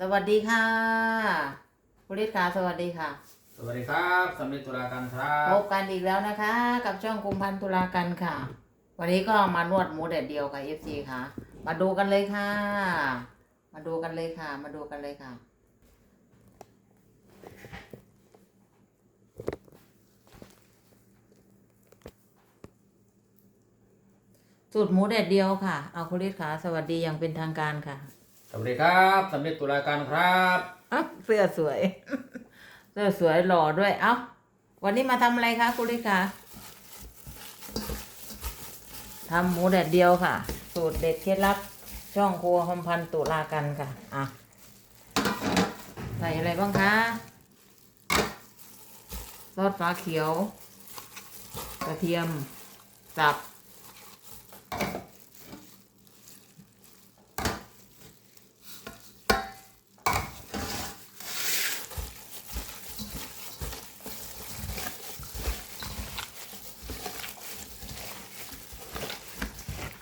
สวัสดีค่ะคุณฤทธิ์ค่ะสวัสดีค่ะ สวัสดีครับสำเร็จตุลาการครัพบบกันอีกแล้วนะคะ กับช่องคุมพันธุลากันค่ะ วันนี้ก็มานวดหมูแดดเดียวค่ะ FC ค่ะ มาดูกันเลยค่ะ มาดูกันเลยค่ะ มาดูกันเลยค่ะสูตรหมูแดดเดียวค่ะ เอาคุณฤทธิ์ค่ะ สวัสดีอย่างเป็นทางการค่ะ สวัสดีครับสำเร็จตุลาการครับอะเสื้อสวย เสื้อสวยหล่อด้วย เอ้า วันนี้มาทำอะไรคะคุณลิคะทำหมูแดดเดียวค่ะ สูตรเด็ดเคล็ดลับ ช่องครัวคอมพันตุลากันค่ะ อะ ใส่อะไรบ้างคะซอสฟ้าเขียว กระเทียมสับ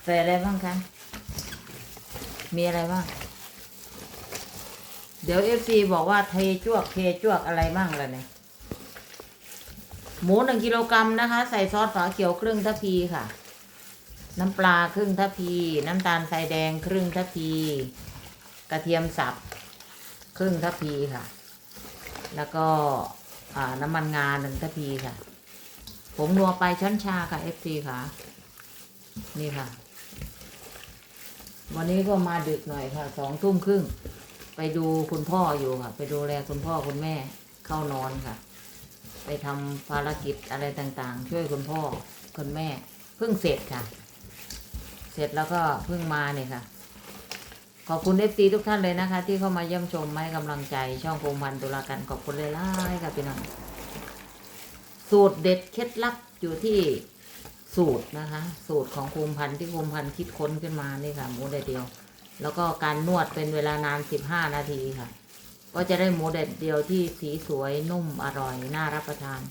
ใส่อะไรบ้างคะ มีอะไรบ้าง เดี๋ยวเอฟซีบอกว่าเทจวกเทจวกอะไรบ้างล่ะเนี่ย หมูหนึ่งกิโลกรัมนะคะ ใส่ซอสฝาเขียวครึ่งทัพพีค่ะ น้ำปลาครึ่งทัพพี น้ำตาลทรายแดงครึ่งทัพพี กระเทียมสับครึ่งทัพพีค่ะ แล้วก็น้ำมันงาหนึ่งทัพพีค่ะ ผมนัวไปช้อนชาค่ะเอฟซีค่ะ นี่ค่ะ วันนี้ก็มาดึกหน่อยค่ะสองทุ่มครึ่ง ไปดูคุณพ่ออยู่ค่ะ ไปดูแลคุณพ่อคุณแม่เข้านอนค่ะ ไปทำภารกิจอะไรต่างๆ ช่วยคุณพ่อคุณแม่ เพิ่งเสร็จค่ะ เสร็จแล้วก็เพิ่งมาเนี่ยค่ะ ขอบคุณเอฟซีทุกท่านเลยนะคะ ที่เข้ามาเยี่ยมชมมาให้กำลังใจช่องโคมพันตุลากันขอบคุณเลยล่ายค่ะพี่น้องสูตรเด็ดเคล็ดลับอยู่ที่ สูตรนะคะ สูตรของภูมิพันธ์ที่ภูมิพันธ์คิดค้นขึ้นมานี่ค่ะหมูแดดเดียว แล้วก็การนวดเป็นเวลานาน 15 นาทีค่ะ ก็จะได้หมูแดดเดียวที่สีสวยนุ่มอร่อยน่ารับประทาน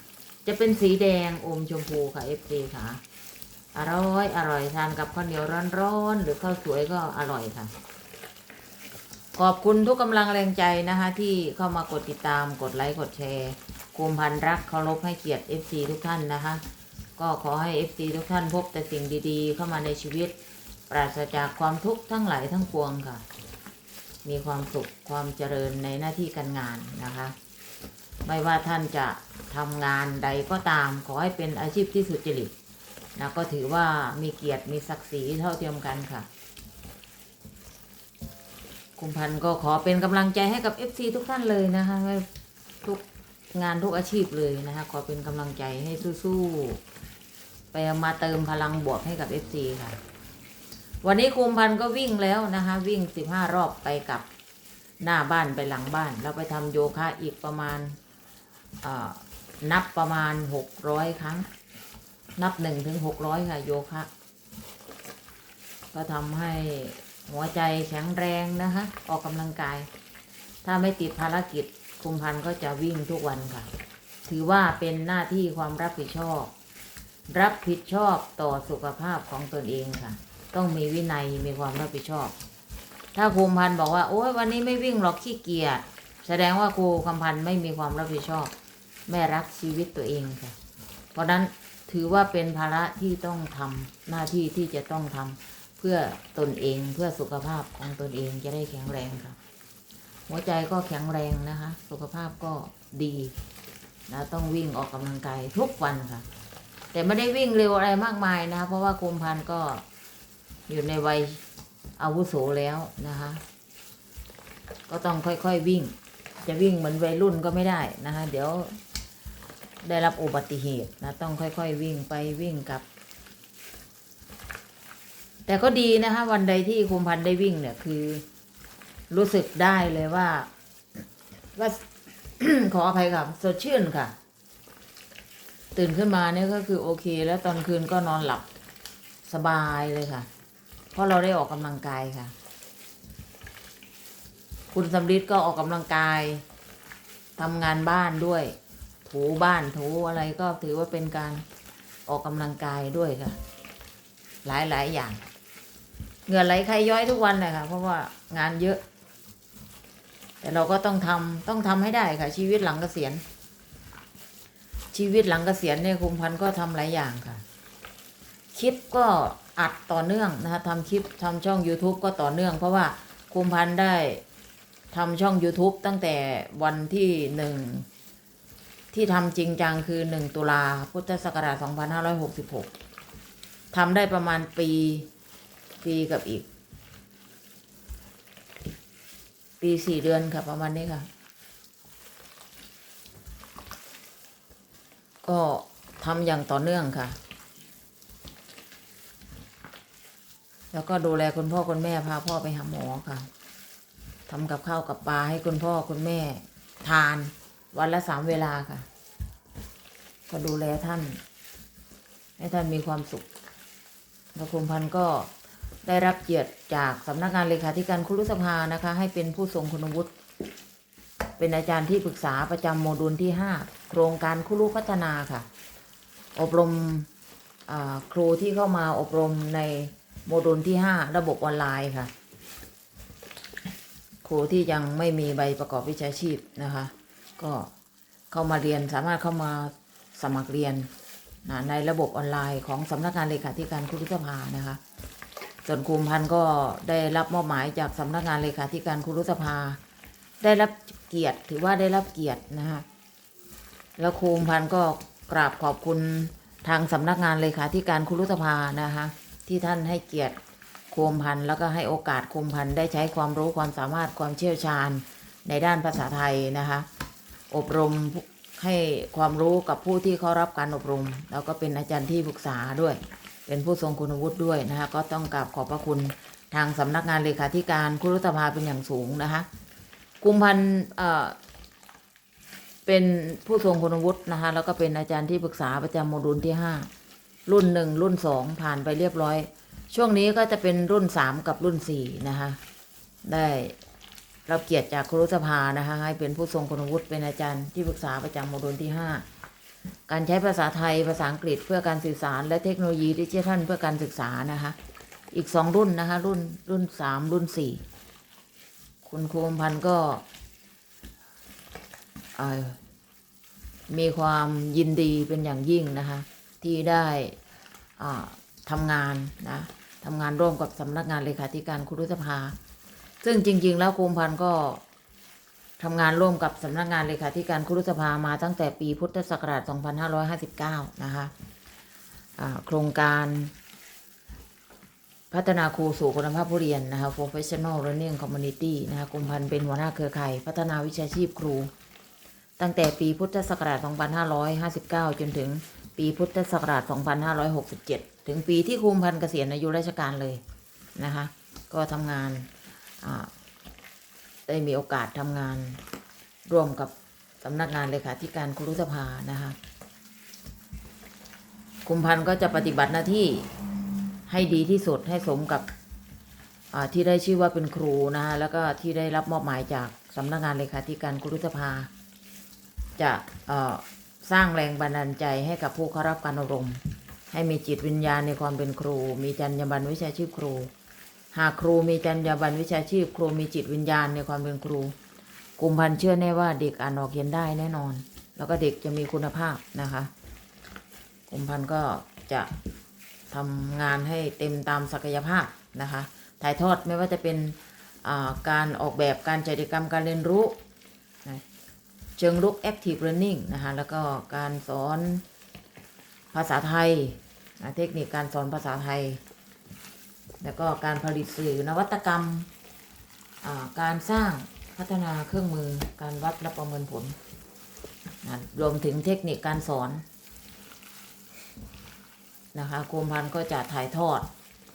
จะเป็นสีแดงอมชมพูค่ะเอฟซีค่ะ อร่อยอร่อยทานกับข้าวเหนียวร้อนๆหรือข้าวสวยก็อร่อยค่ะ ขอบคุณทุกกำลังแรงใจนะคะ ที่เข้ามากดติดตามกดไลค์กดแชร์ภูมิพันธ์รักเคารพให้เกียรติ FC ทุกท่านนะคะ ก็ขอให้ FC ทุกท่านพบแต่สิ่งดีๆ เข้ามาในชีวิต ปราศจากความทุกข์ทั้งหลายทั้งปวงค่ะ มีความสุขความเจริญในหน้าที่การงานนะคะ ไม่ว่าท่านจะทำงานใดก็ตาม ขอให้เป็นอาชีพที่สุจริตนะก็ถือว่ามีเกียรติมีศักดิ์ศรีเท่าเทียมกันค่ะคุณพันธ์ก็ขอเป็นกำลังใจให้กับ FC ทุกท่านเลยนะคะทุกงานทุกอาชีพเลยนะคะขอเป็นกำลังใจให้สู้ๆ ไปมาเติมพลังบวกให้กับ FC ค่ะ วันนี้คุมพันก็วิ่งแล้วนะคะ วิ่ง 15 รอบไปกับหน้าบ้านไปหลังบ้าน แล้วไปทำโยคะอีกประมาณนับประมาณ 600 ครั้ง นับ1ถึง600 ค่ะ โยคะ ก็ทำให้หัวใจแข็งแรงนะคะ ออกกำลังกาย ถ้าไม่ติดภารกิจคุมพันก็จะวิ่งทุกวันค่ะ ถือว่าเป็นหน้าที่ความรับผิดชอบ รับผิดชอบต่อสุขภาพของตนเองค่ะ ต้องมีวินัยมีความรับผิดชอบ ถ้าครูคำพันธ์บอกว่า โอ้ยวันนี้ไม่วิ่งหรอกขี้เกียจแสดงว่าครูคำพันธ์ไม่มีความรับผิดชอบ ไม่รักชีวิตตัวเองค่ะ เพราะนั้นถือว่าเป็นภาระที่ต้องทำหน้าที่ที่จะต้องทำเพื่อตนเองเพื่อสุขภาพของตนเองจะได้แข็งแรงค่ะ หัวใจก็แข็งแรงนะคะ สุขภาพก็ดีนะต้องวิ่งออกกำลังกายทุกวันค่ะ แต่ไม่ได้วิ่งเร็วอะไรมากมายนะคะเพราะว่าคุมพันธ์ก็อยู่ในวัยอาวุโสแล้วนะคะ ก็ต้องค่อยๆวิ่ง จะวิ่งเหมือนวัยรุ่นก็ไม่ได้นะคะ เดี๋ยวได้รับอุบัติเหตุนะ ต้องค่อยๆวิ่งไปวิ่งกลับ แต่ก็ดีนะคะ วันใดที่คุมพันธ์ได้วิ่งเนี่ยคือ รู้สึกได้เลยว่า ว่าขออภัยค่ะสดชื่นค่ะ ตื่นขึ้นมาเนี่ยก็คือโอเค แล้วตอนคืนก็นอนหลับสบายเลยค่ะ เพราะเราได้ออกกำลังกายค่ะ คุณสำลิดก็ออกกำลังกายทำงานบ้านด้วย ถูบ้านถูอะไรก็ถือว่าเป็นการออกกำลังกายด้วยค่ะ หลายหลายอย่าง เหงื่อไหลใครย้อยทุกวันเลยค่ะ เพราะว่างานเยอะ แต่เราก็ต้องทำต้องทำให้ได้ค่ะ ชีวิตหลังเกษียณ ชีวิตหลังเกษียณเนี่ยคุมพันก็ทำหลายอย่างค่ะ คลิปก็อัดต่อเนื่องนะคะทำคลิปทำช่อง YouTube ก็ต่อเนื่อง เพราะว่าคุมพันได้ทำช่อง YouTube ตั้งแต่วันที่หนึ่งที่ทำจริงจังคือหนึ่งตุลาพุทธศักราช2566ทำได้ประมาณปีปีกับอีก ปีสี่เดือนค่ะประมาณนี้ค่ะ ก็ทำอย่างต่อเนื่องค่ะ แล้วก็ดูแลคุณพ่อคุณแม่พาพ่อไปหาหมอค่ะทำกับข้าวกับปลาให้คุณพ่อคุณแม่ทานวันละสามเวลาค่ะ ก็ดูแลท่าน ให้ท่านมีความสุขแล้วคุณพันธ์ก็ได้รับเกียรติจากสำนักงานเลขาธิการคุรุสภานะคะ ให้เป็นผู้ทรงคุณวุฒิเป็นอาจารย์ที่ปรึกษาประจำโมดูลที่5 โครงการคุรุพัฒนาค่ะ อบรมครูที่เข้ามาอบรมในโมดูลที่ 5 ระบบออนไลน์ค่ะ ครูที่ยังไม่มีใบประกอบวิชาชีพนะคะ ก็เข้ามาเรียนสามารถเข้ามาสมัครเรียนนะในระบบออนไลน์ของสำนักงานเลขาธิการคุรุสภานะคะส่วนคุมพันธ์ก็ได้รับมอบหมายจากสำนักงานเลขาธิการคุรุสภา ได้รับเกียรติถือว่าได้รับเกียรตินะคะ แล้วคุมพันก็กราบขอบคุณทางสำนักงานเลขาธิการคุรุสภานะคะ ที่ท่านให้เกียรติคุมพันแล้วก็ให้โอกาสคุมพันได้ใช้ความรู้ความสามารถความเชี่ยวชาญในด้านภาษาไทยนะคะ อบรมให้ความรู้กับผู้ที่เขารับการอบรม แล้วก็เป็นอาจารย์ที่ปรึกษาด้วย เป็นผู้ทรงคุณวุฒิด้วยนะคะก็ต้องกราบขอบพระคุณทางสำนักงานเลขาธิการคุรุสภาเป็นอย่างสูงนะคะกุมพันธ์ เป็นผู้ทรงคุณวุฒินะคะ แล้วก็เป็นอาจารย์ที่ปรึกษาประจำโมดูลที่ห้ารุ่นหนึ่งรุ่นสองผ่านไปเรียบร้อย ช่วงนี้ก็จะเป็นรุ่นสามกับรุ่นสี่นะคะ ได้รับเกียรติจากครุสภานะคะให้เป็นผู้ทรงคุณวุฒิเป็นอาจารย์ที่ปรึกษาประจำโมดูลที่ห้าการใช้ภาษาไทยภาษาอังกฤษเพื่อการสื่อสาร และเทคโนโลยีดิจิทัลเพื่อการศึกษานะคะ อีกสองรุ่นนะคะ รุ่นรุ่นสามรุ่นสี่คุณครูอมพันธ์ก็ มีความยินดีเป็นอย่างยิ่งนะคะ ที่ได้ทำงานนะทำงานร่วมกับสำนักงานเลขาธิการครุสภา ซึ่งจริง ๆ แล้วครูอมพันธ์ก็ทำงานร่วมกับสำนักงานเลขาธิการครุสภามาตั้งแต่ปีพุทธศักราช 2559 นะคะอ่าโครงการพัฒนาครูสู่คุณภาพผู้เรียนนะคะ Professional Learning Community นะคะกรมพันธ์เป็นหัวหน้าเครือข่าย พัฒนาวิชาชีพครู ตั้งแต่ปีพุทธศักราช 2559 จนถึงปีพุทธศักราช 2567 ถึงปีที่ครูพันธ์เกษียณอายุราชการเลยนะคะ ก็ทำงานได้มีโอกาสทำงานร่วมกับสำนักงานเลขาธิการครุสภานะคะคุมพันธ์ก็จะปฏิบัติหน้าที่ให้ดีที่สุดให้สมกับที่ได้ชื่อว่าเป็นครูนะคะแล้วก็ที่ได้รับมอบหมายจากสำนักงานเลขาธิการครุสภา จะสร้างแรงบันดาลใจให้กับผู้เข้ารับการอบรม ให้มีจิตวิญญาณในความเป็นครู มีจรรยาบรรณวิชาชีพครู หากครูมีจรรยาบรรณวิชาชีพ ครูมีจิตวิญญาณในความเป็นครูกลุ่มพันเชื่อแน่ว่าเด็กอ่านออกเขียนได้แน่นอน แล้วก็เด็กจะมีคุณภาพนะคะกลุ่มพันก็จะทำงานให้เต็มตามศักยภาพนะคะ ถ่ายทอดไม่ว่าจะเป็นการออกแบบการจัดกิจกรรมการเรียนรู้ ชิงลุก active learning นะคะแล้วก็การสอนภาษาไทยเทคนิคการสอนภาษาไทย แล้วก็การผลิตสื่อนวัตกรรม การสร้างพัฒนาเครื่องมือการวัดและประเมินผลนะรวมถึงเทคนิคการสอนนะคะกรมพันก็จะถ่ายทอด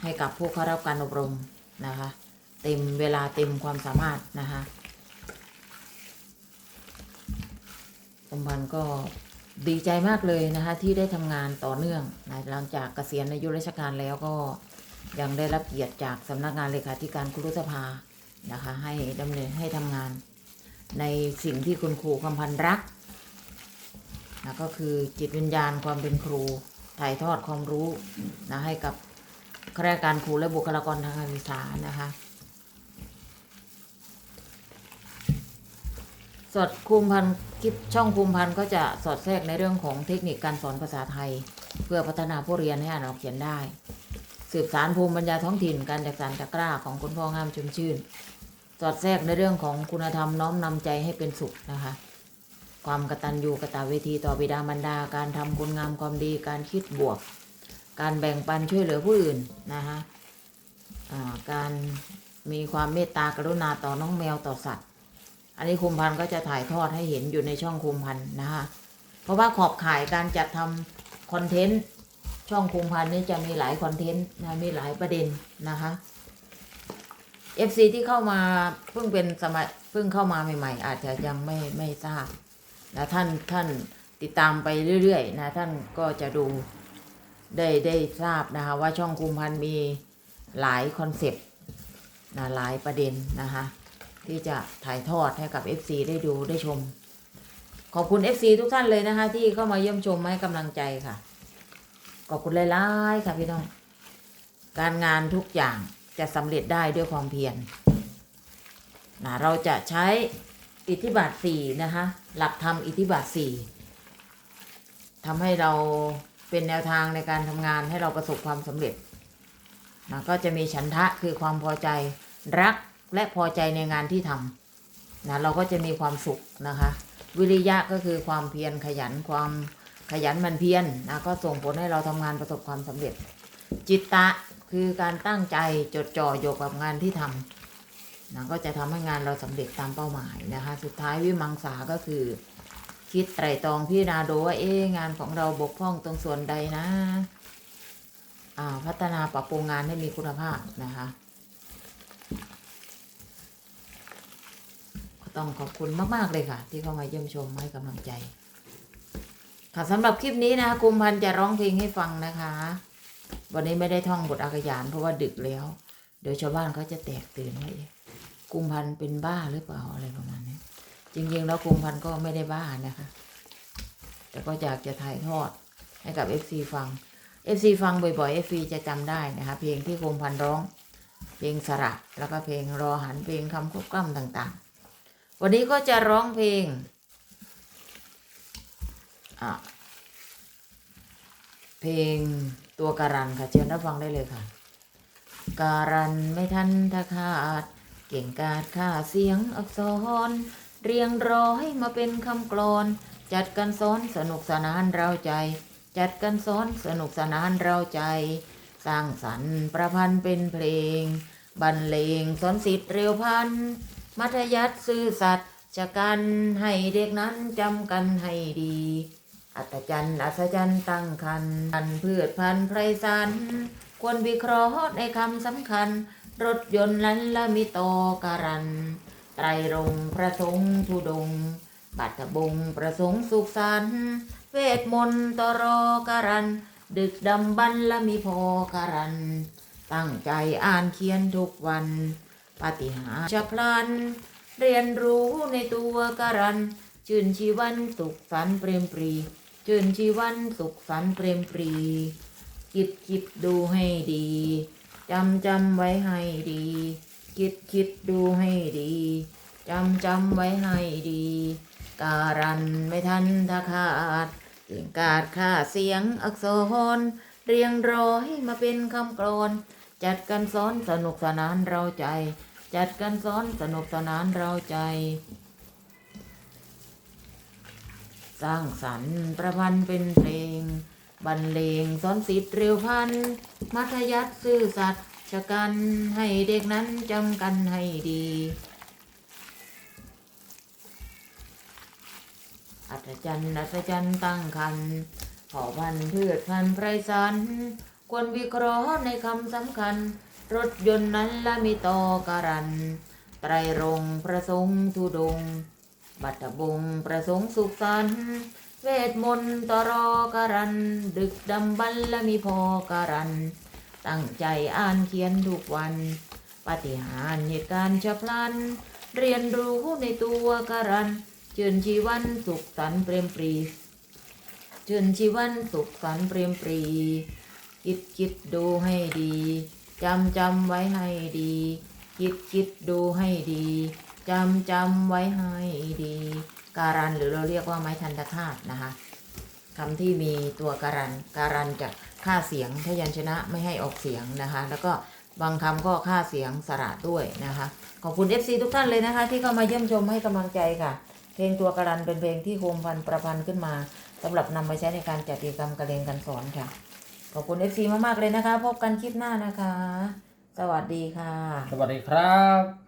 ให้กับผู้เข้ารับการอบรมนะคะ เต็มเวลาเต็มความสามารถนะคะ กรมพันก็ดีใจมากเลยนะคะที่ได้ทำงานต่อเนื่องนะหลังจากเกษียณอายุราชการแล้วก็ยังได้รับเกียรติจากสำนักงานเลขาธิการครุสภานะคะให้ดำเนินให้ทำงาน ในสิ่งที่คุณครูคำพันธ์รักนะก็คือจิตวิญญาณความเป็นครูถ่ายทอดความรู้นะให้กับข้าราชการครูและบุคลากรทางการศึกษานะคะ อดคุมพันคลิปช่องคุมพันก็จะสอดแทรกในเรื่องของเทคนิคการสอนภาษาไทย เพื่อพัฒนาผู้เรียนให้อ่านออกเขียนได้ สืบสารภูมิปัญญาท้องถิ่นการจักสานจักกล้าของคุณพ่องามชุมชื่น สอดแทรกในเรื่องของคุณธรรมน้อมนำใจให้เป็นสุขนะคะ ความกตัญญูกตเวทีต่อบิดามารดา การทำคุณงามความดีการคิดบวก การแบ่งปันช่วยเหลือผู้อื่นนะคะอ่าการมีความเมตตากรุณาต่อน้องแมวต่อสัตว์ อันนี้คุมพันธ์ก็จะถ่ายทอดให้เห็นอยู่ในช่องคุมพันธ์นะคะเพราะว่าขอบข่ายการจัดทำคอนเทนต์ช่องคุมพันธ์นี่จะมีหลายคอนเทนต์นะมีหลายประเด็นนะคะ FC ที่เข้ามาเพิ่งเป็นสมัยเพิ่งเข้ามาใหม่ ๆ อาจจะยังไม่ไม่ทราบนะท่านท่านติดตามไปเรื่อยๆนะท่านก็จะดูได้ได้ทราบนะคะว่าช่องคุมพันธ์มีหลายคอนเซปต์นะหลายประเด็นนะคะ ที่จะถ่ายทอดให้กับ FC ได้ดูได้ชม ขอบคุณ FC ทุกท่านเลยนะคะ ที่เข้ามาเยี่ยมชมให้กำลังใจค่ะ ขอบคุณหลายๆค่ะพี่น้อง การงานทุกอย่างจะสำเร็จได้ด้วยความเพียรนะเราจะใช้อิทธิบาทสี่นะคะ หลักธรรมอิทธิบาทสี่ทำให้เราเป็นแนวทางในการทำงานให้เราประสบความสำเร็จนะก็จะมีฉันทะคือความพอใจรัก และพอใจในงานที่ทำนะเราก็จะมีความสุขนะคะ วิริยะก็คือความเพียรขยันความขยันมันเพียรนะก็ส่งผลให้เราทำงานประสบความสำเร็จ จิตตะคือการตั้งใจจดจ่ออยู่กับงานที่ทำนะก็จะทำให้งานเราสำเร็จตามเป้าหมายนะคะ สุดท้ายวิมังสาก็คือ คิดไตรตรองพิจารณาดูว่าเอ๊งานของเราบกพร่องตรงส่วนใดนะอ่าพัฒนาปรับปรุงงานให้มีคุณภาพนะคะ ต้องขอบคุณมากๆเลยค่ะ ที่เข้ามาเยี่ยมชมให้กำลังใจ ค่ะสำหรับคลิปนี้นะคะกุมพันจะร้องเพลงให้ฟังนะคะ วันนี้ไม่ได้ท่องบทอากยานเพราะว่าดึกแล้ว เดี๋ยวชาวบ้านเขาจะแตกตื่นว่าเอ๊ะกุมพันเป็นบ้าหรือเปล่าอะไรประมาณนี้จริงๆแล้วกุมพันก็ไม่ได้บ้านะคะ แต่ก็อยากจะถ่ายทอดให้กับ FC ฟัง FC ฟังบ่อยๆ FC จะจำได้นะคะ เพลงที่กุมพันร้อง เพลงสระแล้วก็เพลงรอหันเพลงคำควบกล้ำต่างๆ วันนี้ก็จะร้องเพลงอะเพลงตัวการันค่ะ เชิญรับฟังได้เลยค่ะ การันไม่ทันทคาด เก่งกาดค่าเสียงอักษร เรียงร้อยมาเป็นคำกลอน จัดกันซ้อนสนุกสนานเราใจ จัดกันซ้อนสนุกสนานเราใจ สร้างสรรค์ประพันธ์เป็นเพลง บรรเลงสอนสิทธิ์เร็วพัน มัธยัติซื่อสัตย์จะกันให้เด็กนั้นจำกันให้ดี อัศจรรย์อัศจรรย์ตั้งคันพันพืชพันไพรสันควรวิเคราะห์ในคำสำคัญ รถยนต์ลันละมิโตการัน ไตรรงค์ประสงค์ทุดง บัตบงประสงค์สุขสันเวทมนต์ตรอการัน ดึกดำบรรละมีพอการัน ตั้งใจอ่านเขียนทุกวัน ปาฏิหาริย์ฉับพลัน เรียนรู้ในตัวการันชื่นชีวันสุขสันเปรมปรีชื่นชีวันสุขสันเปรมปรีคิดคิดดูให้ดีจำจำไว้ให้ดี คิดคิดดูให้ดีจำจำไว้ให้ดี การันไม่ทันทาขาดเสียงกาดค่าเสียงอักษรเรียงร้อยมาเป็นคำกรอน จัดกันซ้อนสนุกสนานเราใจ จัดกันซ้อนสนุกสนานเราใจ สร้างสรรค์ประพันธ์เป็นเพลง บรรเลงสอนสิทธิ์เร็วพัน มัธยัติซื่อสัตย์ชะกันให้เด็กนั้นจำกันให้ดีอัศจรรย์อัศจรรย์ตั้งคันเผ่าพันธุ์พืชพันธุ์ไพรสัน ควรวิเคราะห์ในคำสำคัญ รถยนต์นั้นละมีต่อการัน ไตรรงค์ประสงค์ทุดง บัตบงประสงค์สุขสันตเวทมนต์ตรอการัน ดึกดำบรรละมีพอการัน ตั้งใจอ่านเขียนทุกวัน ปฏิหารเหตุการณ์ฉับพลัน เรียนรู้ในตัวการันเชิญชีวันสุขสันต์เปรมปรีเชิญชีวันสุขสันต์เปรมปรีคิดคิดดูให้ดี จำจำไว้ให้ดี คิดคิดดูให้ดีจำจำไว้ให้ดี การันหรือเราเรียกว่าไม้ทันตคาตนะคะคำที่มีตัวการัน การันจะฆ่าเสียงพยัญชนะไม่ให้ออกเสียงนะคะ แล้วก็บางคำก็ฆ่าเสียงสระด้วยนะคะ ขอบคุณ FC ทุกท่านเลยนะคะ ที่เข้ามาเยี่ยมชมให้กำลังใจค่ะ เพลงตัวการันเป็นเพลงที่โฮมพันประพันธ์ขึ้นมาสำหรับนำมาใช้ในการจัดกิจกรรมการเรียนการสอนค่ะ อบคุณ FC มากๆเลยนะคะ พบกันคลิปหน้านะคะ สวัสดีค่ะ สวัสดีครับ